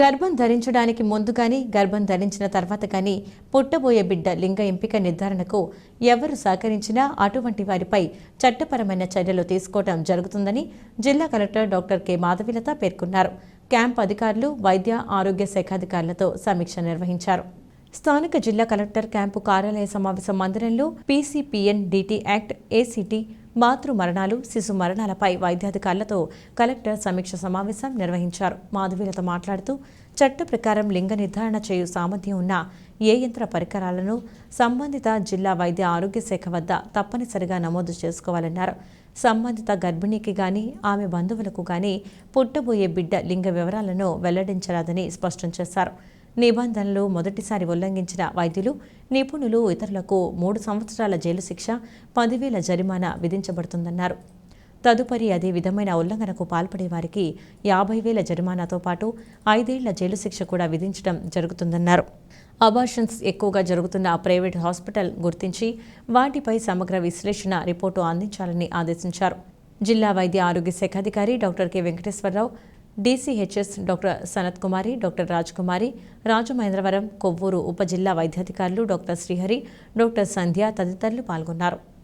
గర్భం ధరించడానికి ముందు కానీ గర్భం ధరించిన తర్వాత కానీ పుట్టబోయే బిడ్డ లింగ ఎంపిక నిర్ధారణకు ఎవరు సహకరించినా అటువంటి వారిపై చట్టపరమైన చర్యలు తీసుకోవడం జరుగుతుందని జిల్లా కలెక్టర్ డాక్టర్ కె. మాధవిలత పేర్కొన్నారు. క్యాంప్ అధికారులు వైద్య ఆరోగ్య శాఖాధికారులతో సమీక్ష నిర్వహించారు. స్థానిక జిల్లా కలెక్టర్ క్యాంపు కార్యాలయ సమావేశ మందిరంలో పీసీపీఎన్ డిటి యాక్ట్ ఏసీటీ మాతృ మరణాలు శిశు మరణాలపై వైద్యాధికారులతో కలెక్టర్ సమీక్ష సమావేశం నిర్వహించారు. మాధవీలత మాట్లాడుతూ చట్ట ప్రకారం లింగ నిర్ధారణ చేయు సామర్థ్యం ఉన్న ఏ యంత్ర పరికరాలను సంబంధిత జిల్లా వైద్య ఆరోగ్య శాఖ వద్ద తప్పనిసరిగా నమోదు చేసుకోవాలన్నారు. సంబంధిత గర్భిణికి గాని ఆమె బంధువులకు గాని పుట్టబోయే బిడ్డ లింగ వివరాలను వెల్లడించరాదని స్పష్టం చేశారు. నిబంధనలు మొదటిసారి ఉల్లంఘించిన వైద్యులు నిపుణులు ఇతరులకు మూడు సంవత్సరాల జైలు శిక్ష పదివేల జరిమానా విధించబడుతుందన్నారు. తదుపరి అదే విధమైన ఉల్లంఘనకు పాల్పడే వారికి యాభై వేల జరిమానాతో పాటు ఐదేళ్ళ జైలు శిక్ష కూడా విధించడం జరుగుతుందన్నారు. అబార్షన్స్ ఎక్కువగా జరుగుతున్న ప్రైవేట్ హాస్పిటల్ గుర్తించి వాటిపై సమగ్ర విశ్లేషణ రిపోర్టు అందించాలని ఆదేశించారు. జిల్లా వైద్య ఆరోగ్య శాఖ అధికారి doctor K Venkateswararao DCHS doctor Sanath Kumari doctor Rajakumari Rajamahendravaram Kovvur ఉప జిల్లా వైద్యాధికారులు డాక్టర్ శ్రీహరి డాక్టర్ సంధ్య తదితరులు పాల్గొన్నారు.